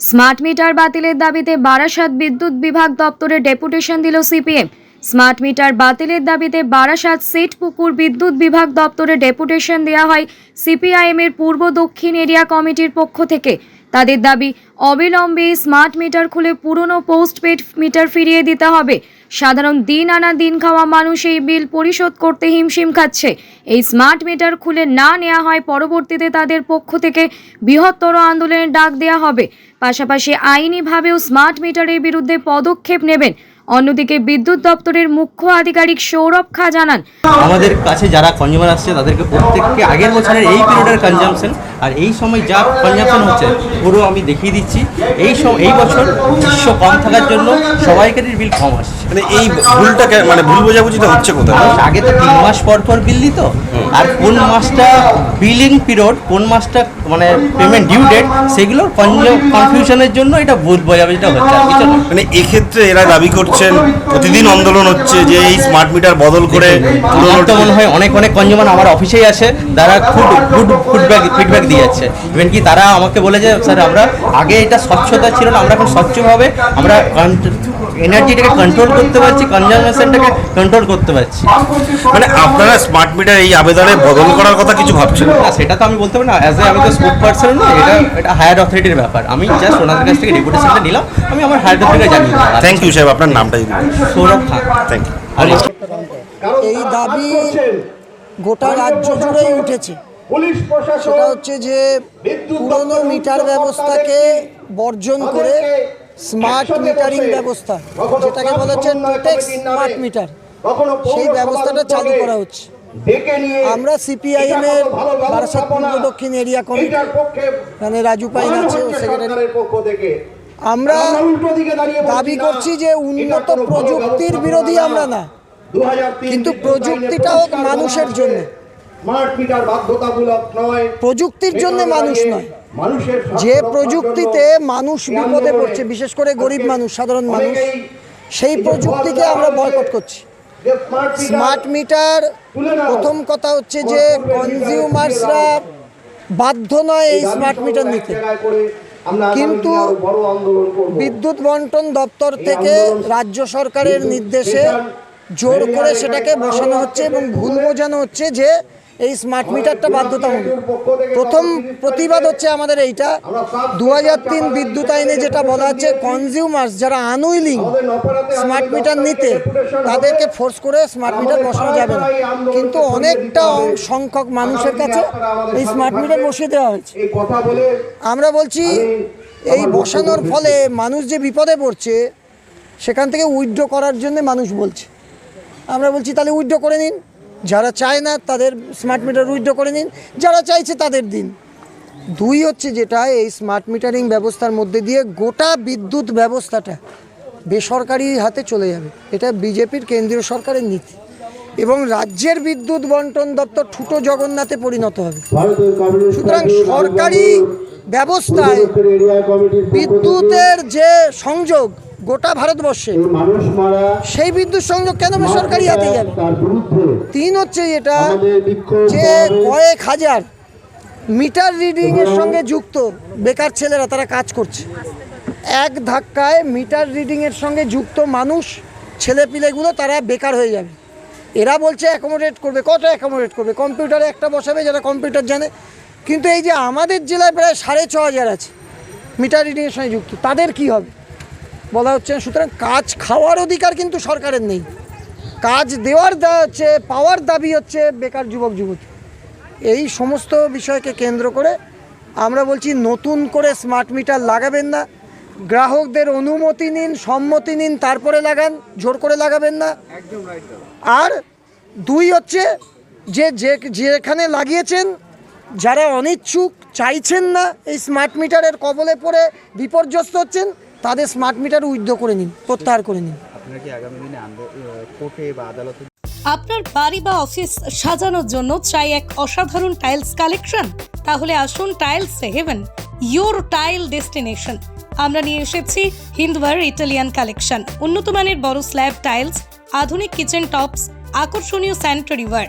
Smart meter বাতিলের দাবিতে বারাসাত বিদ্যুৎ বিভাগ দপ্তরে ডেপুটেশন দিল সিপিএম। স্মার্ট মিটার বাতিলের দাবিতে বারাসাত সেট পুকুর বিদ্যুৎ বিভাগ দপ্তরে ডেপুটেশন দেওয়া হয় সিপিআইএমের পূর্ব দক্ষিণ এরিয়া কমিটির পক্ষ থেকে। তাদের দাবি, অবিলম্বে স্মার্ট মিটার খুলে পুরনো পোস্ট পেড মিটার ফিরিয়ে দিতে হবে। সাধারণ দিন আনা দিন খাওয়া মানুষ এই বিল পরিশোধ করতে হিমশিম খাচ্ছে। এই স্মার্ট মিটার খুলে না নেওয়া হয়, পরবর্তীতে তাদের পক্ষ থেকে বৃহত্তর আন্দোলনের ডাক দেওয়া হবে। পাশাপাশি আইনিভাবেও স্মার্ট মিটারের বিরুদ্ধে পদক্ষেপ নেবেন অন্যদিকে বিদ্যুৎ দপ্তরের মুখ্য আধিকারিক সৌরভ খা জানান আমাদের কাছে যারা কনজিউমার আসছে তাদেরকে প্রত্যেককে আগের বছরের এই পিরিয়ডের কনজামশন আর এই সময় যা কনজামশন হচ্ছে পুরো আমি দেখিয়ে দিচ্ছি। এই সময় এই বছর গ্রীষ্ম কম থাকার জন্য সবাইকারই বিল কম আসছে। মানে এই ভুলটাকে মানে ভুল বোঝাবুঝিটা হচ্ছে কোথায়? আগে তো তিন মাস পর পর বিল দিত আর কোন মাসটা বিলিং পিরিয়ড কোন মাসটা মানে পেমেন্ট ডিউ ডেট সেগুলোর কনফিউশনের জন্য এটা ভুল বোঝাবুঝিটা হচ্ছে। মানে এক্ষেত্রে এরা দাবি করছেন প্রতিদিন আন্দোলন হচ্ছে যে এই স্মার্ট মিটার বদল করে আমার তো মনে হয় অনেক অনেক কনজিউমার আমার অফিসেই আছে তারা খুব গুড ফিডব্যাক ফিডব্যাক দিয়ে যাচ্ছে। ইভেন কি তারা আমাকে বলে যে স্যার আমরা আগে এটা স্বচ্ছতা ছিল না আমরা এখন স্বচ্ছভাবে আমরা এনার্জিটাকে কন্ট্রোল করতে পারছি কনজামশনটাকে কন্ট্রোল করতে পারছি। মানে আপনারা স্মার্ট মিটার এই আবেদনে বদল করার কথা কিছু ভাবছেন? না সেটা তো আমি বলতে পারি না অ্যাজ এ আমি তো স্পোক পার্সন না এটা এটা হায়ার অথরিটির ব্যাপার। আমি জাস্ট ওনাদের কাছ থেকে ডেপুটেশনটা নিলাম আমি আমার হায়ার অথরিটিকে জানিয়ে দিলাম। থ্যাংক ইউ সাহেব আপনার নামটা যদি সৌরভ খান থ্যাংক ইউ আর এই দাবি গোটা রাজ্য জুড়েই উঠেছে। সেটা হচ্ছে যে পুরনো মিটার ব্যবস্থাকে বর্জন করে স্মার্ট মিটারিং ব্যবস্থা যেটাকে বলা হচ্ছে টোটেক্স স্মার্ট মিটার সেই ব্যবস্থাটা চালু করা হচ্ছে। আমরা সিপিআইএম এর বারাসাত পূর্ব দক্ষিণ এরিয়া কমিটি মানে রাজু পাইন আছে সেক্রেটারি আমরা দাবি করছি যে উন্নত প্রযুক্তির বিরোধী আমরা না। কিন্তু প্রযুক্তিটা হোক মানুষের জন্য। প্রযুক্তির জন্য মানুষ নয়। যে প্রযুক্তিতে মানুষ বিপদে পড়ছে বিশেষ করে গরিব মানুষ সাধারণ মানুষ সেই প্রযুক্তিকে আমরা বয়কট করছি। Smart meter. প্রথম কথা হচ্ছে যে কনজিউমার্সরা বাধ্য নয় এই স্মার্ট মিটার নিতে। কিন্তু বিদ্যুৎ বন্টন দপ্তর থেকে রাজ্য সরকারের নির্দেশে জোর করে সেটাকে বসানো হচ্ছে এবং ভুল বোঝানো হচ্ছে যে এই স্মার্ট মিটারটা বাধ্যতামূলক। প্রথম প্রতিবাদ হচ্ছে আমাদের এইটা। দু তিন বিদ্যুৎ আইনে যেটা বলা হচ্ছে কনজিউমার্স যারা আনউইলিং স্মার্ট মিটার নিতে, তাদেরকে ফোর্স করে স্মার্ট মিটার বসানো যাবে না। কিন্তু অনেকটা সংখ্যক মানুষের কাছে এই স্মার্ট মিটার বসিয়ে দেওয়া হয়েছে। আমরা বলছি, এই বসানোর ফলে মানুষ যে বিপদে পড়ছে, সেখান থেকে উইথড্র করার জন্য মানুষ বলছে। আমরা বলছি, তাহলে উইথড্র করে নিন। যারা চায় না তাদের স্মার্ট মিটার উইথড্র করে নিন যারা চাইছে তাদের দিন। দুই হচ্ছে যেটা এই স্মার্ট মিটারিং ব্যবস্থার মধ্যে দিয়ে গোটা বিদ্যুৎ ব্যবস্থাটা বেসরকারি হাতে চলে যাবে। এটা বিজেপির কেন্দ্রীয় সরকারের নীতি। এবং রাজ্যের বিদ্যুৎ বন্টন দপ্তর ঠুটো জগন্নাথে পরিণত হবে। সুতরাং সরকারি ব্যবস্থায় বিদ্যুতের যে সংযোগ গোটা ভারতবর্ষে। সেই বিদ্যুৎ সংযোগ কেন বেসরকারি হাতে যাবে তিন হচ্ছে এটা যে কয়েক হাজার মিটার রিডিং এর সঙ্গে যুক্ত বেকার ছেলেরা তারা কাজ করছে। এক ধাক্কায় মিটার রিডিং এর সঙ্গে যুক্ত মানুষ ছেলেপিলেগুলো তারা বেকার হয়ে যাবে। এরা বলছে অ্যাকোমোডেট করবে। কত অ্যাকোমোডেট করবে? কম্পিউটারে একটা বসাবে যারা কম্পিউটার জানে। কিন্তু এই যে আমাদের জেলায় প্রায় সাড়ে ছ হাজার আছে মিটার রিডিংয়ের সঙ্গে যুক্ত। তাদের কি হবে? বলা হচ্ছে না সুতরাং কাজ খাওয়ার অধিকার কিন্তু সরকারের নেই। কাজ দেওয়ার দা হচ্ছে, পাওয়ার দাবি হচ্ছে বেকার যুবক, যুবতী। এই সমস্ত বিষয়কে কেন্দ্র করে আমরা বলছি, নতুন করে স্মার্ট মিটার লাগাবেন না। গ্রাহকদের অনুমতি নিন, সম্মতি নিন, তারপরে লাগান, জোর করে লাগাবেন না। আর দুই হচ্ছে, যে যে, যেখানে লাগিয়েছেন, যারা অনিচ্ছুক, চাইছেন না এই স্মার্ট মিটারের কবলে পড়ে বিপর্যস্ত হচ্ছেন তাদের স্মার্ট মিটার উইথড্র করে নিন প্রত্যাহার করে নিন। আপনার বাড়ি বা অফিস সাজানোর জন্য চাই এক অসাধারণ টাইলস কালেকশন তাহলে আসুন tiles heaven your tile destination আমরা নিয়ে এসেছি হিন্দওয়ার ইটালিয়ান কালেকশন উন্নত মানের বড় স্ল্যাব টাইলস আধুনিক কিচেন টপস আকর্ষণীয় স্যানিটারি ওয়্যার